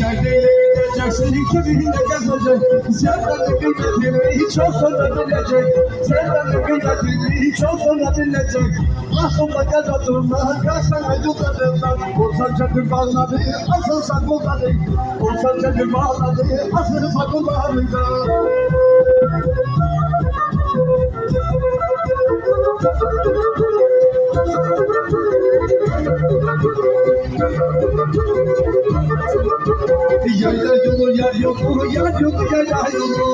Yerdeyle gideceksin kiminle gezecek Senden de kıymetini hiç sonra bilecek Senden de kıymetini hiç sonra bilecek Aklımda gel oturma Kalksana yukarıdan Olsan çakır bağladı Asıl saklıları Olsan çakır bağladı Asıl saklıları Yayla yolu yer yolu yer yolu yayla yolu.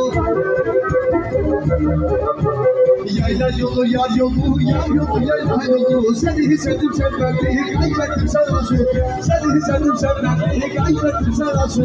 Yayla yolu yar yolu yar yolu yayla yolu. Seni hissettim sevmedi kaybettim sana su. Seni hissettim sevmedi kaybettim sana su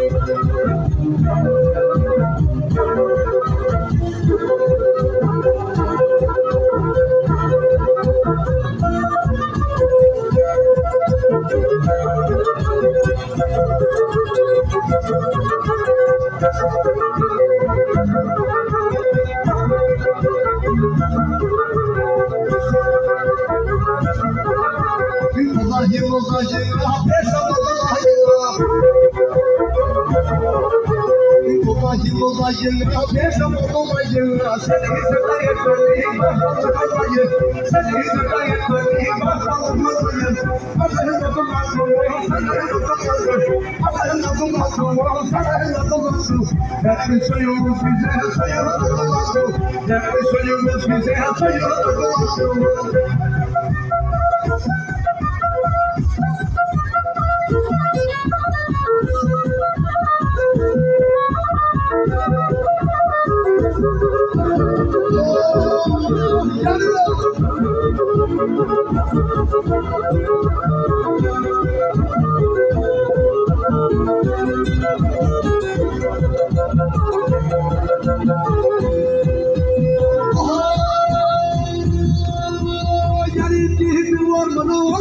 vallahi Peşa Vallahi vallahi Peşa vallahi Seni yüzünden yetmedi Vallahi Seni yüzünden yetmedi Vallahi Allah'ın adı mazlum Allah'ın adı mazlum Allah'ın adı mazlum Allah'ın adı mazlum Hep soyumuz bize soyumuz mazlum Hep soyumuz bize soyumuz mazlum Gelin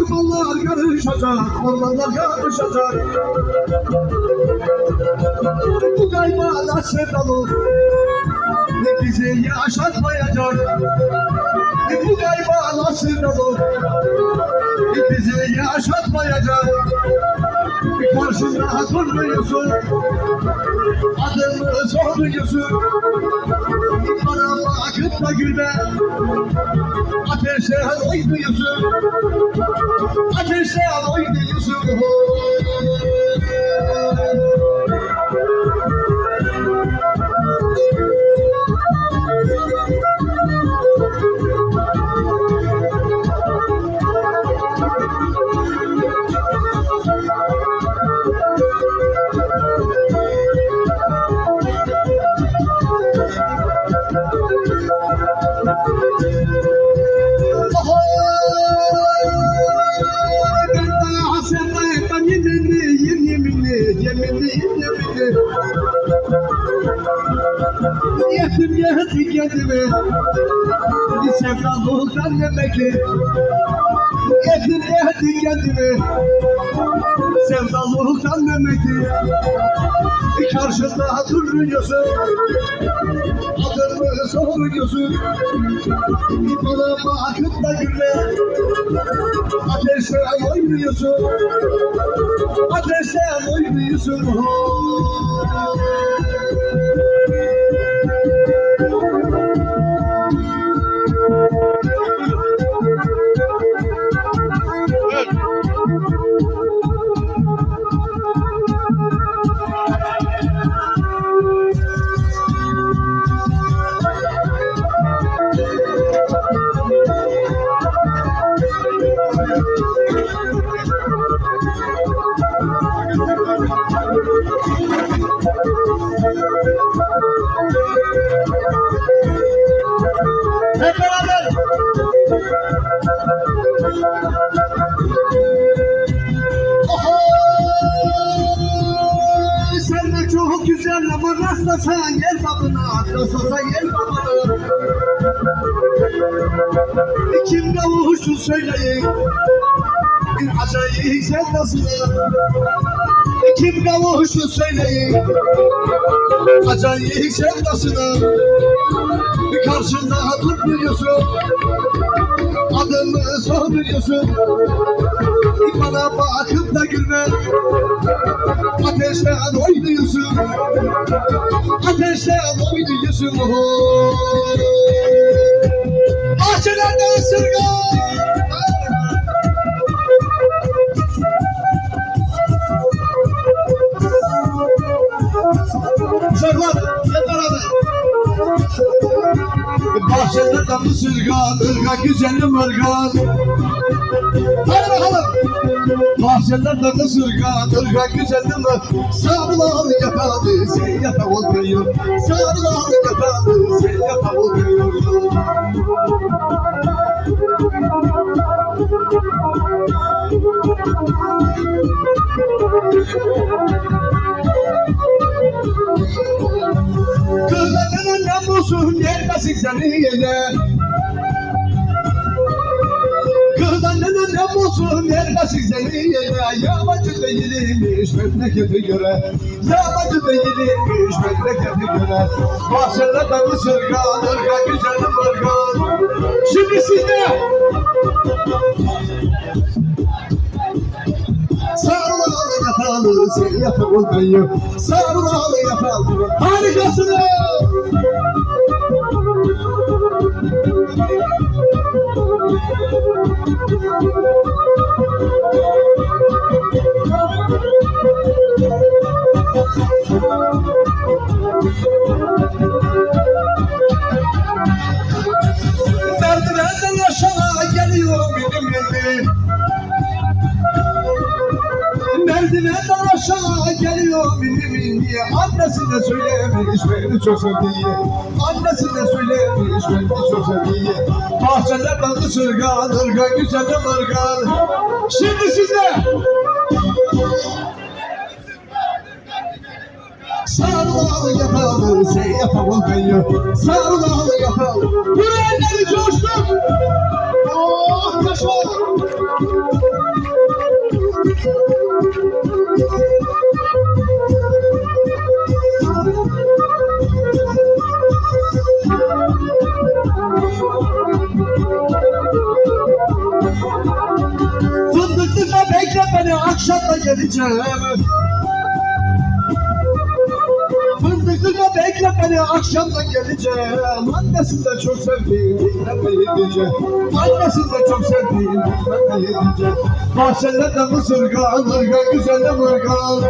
ormanlar karışacak Ormanlar karışacak Bu kaymalar sevdalı. Ne bizi yaşatmayacak Bu kaymalar sevdalı Ne bizi yaşatmayacak Karşında durmuyorsun Adımı soruyorsun Bana bakıp da gülme. Ateşe oynuyorsun Ateşe oynuyorsun Yetim kendimi Bir sevdalıktan demekli Yetim yetim kendimi Sevdalıktan demekli Karşında duruyorsun Adımı soruyorsun Bana bakıp da gülme. Ateşe oynuyorsun. Ateşe oynuyorsun Hep beraber. Oho! Sen de çok güzel ama rastlasan gel babına Rastlasan gel babına Kim kavuştu söyleyin Bir acayip sevdasına Kim kavuştu söyleyin Acayip sevdasına Karşında durmuyorsun Adımı sormuyorsun Bana bakıp da gülme. Ateşten oynuyorsun Ateşten oynuyorsun Bahçelerde ısırgan. Uşaklar Bahçede tatlı sırgan, ırga güzelim ırgan. Hadi bakalım. Bahçeler tatlı sırgan, ırga güzelim ırgan. Sarılalı yatalı, sen yata oluyor. Sarılalı yatalı, sen yata oluyor. Thank you. 87'de Kızdan neden ne olsun yerine. Sizleriyle Yabancı değilmiş memlekete göre. Yabancı değilmiş memlekete göre. Bahçede de ısırgan, ırga güzelim ırgan Şimdi sizde. Sarılalı yatalı sen yatak olmayı Sarılalı yatalı Harikasınız. Merdivenden aşağı geliyor benim yerim Merdivenden aşağı geliyor mini Annesi de söylemiş beni çok sevdiği Annesi de söylemiş beni çok sevdiği Bahçelerden ısırgan, ırgan güzelim ırgan Şimdi size Sarılalı yatalı, sen yatamın kayı. Sarılalı yatalı Buraya elleri coştuk Oh yaşa Fındıklıkla geleceğim Fındıklıkla bekle beni akşamda geleceğim. Annesi de çok sevdiğim dinlemeye gideceğim Annesi de çok sevdiğim dinlemeye gideceğim Bahçelerde mısırgan, ırgan güzelim ırgan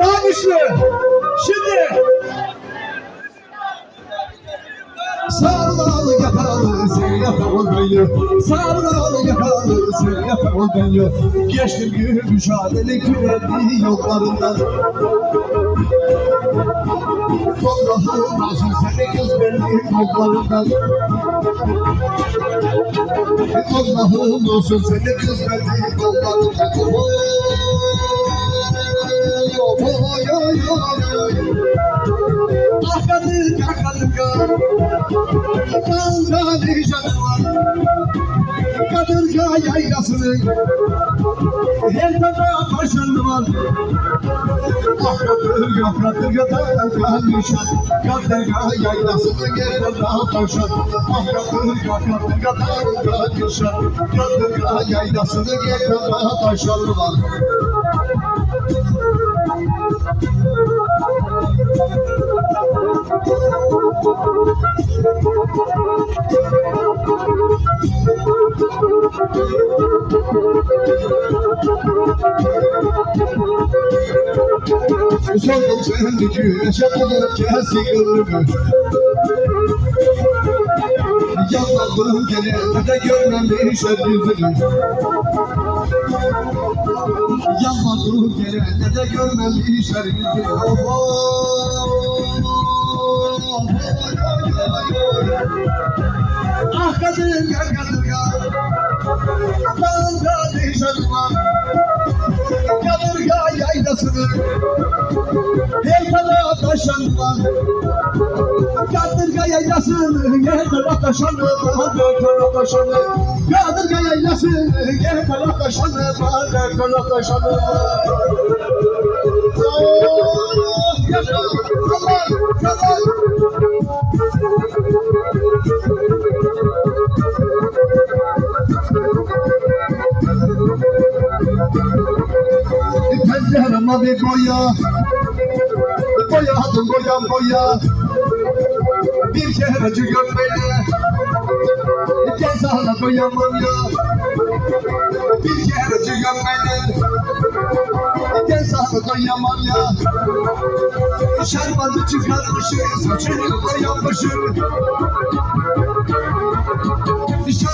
Daha güçlü. Şimdi Sarılalı yatalı sen yatak olmayı Sarılalı yatalı sen yatak olmayı Geçtim gün mücadele küredi yollarından. Allah'ım nasıl seni kız benim kollarından Allah'ım olsun seni kız benim kollarından Oy, oy, oy, oy, oy. Kadın, kadın, ah Kangali canavar Kadırga yaylasının Her tarafa taşanı var. Kadırga kadırga kadırga nişan Kadırga yaylasının her tarafa Ah kadırga kadırga kadırga nişan Kadırga yaylasının her tarafa taşanı var Sordum seni güneşe bulurken sigırımı Yanladım gene de görmemiş el yüzünü Yanmadım gene de görmemiş el yüzünü oh, oh, oh. Ah kadın gel kadın gel Dağında nişanım var Yadırga yaylasını Heykala taşanım var Yadırga yaylasını Heykala taşanım var Heykala taşanım Yadırga yaylasını Heykala taşanım var Heykala taşanım var Oh, yaşa, kalay, kalay. Bir boya. Boyadım boyam boya Bir kerecik öpmeye Gel sana boyamam ya. Bir kerecik öpmeye Gel sana boyamam ya. Şerbatı çıkarmışım Saçını boyamışım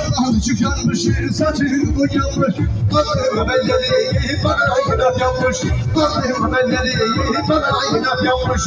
Dışarıdan çıkarmış, saçını boyamış Doğru belleri bana inat yapmış Doğru belleri bana inat yapmış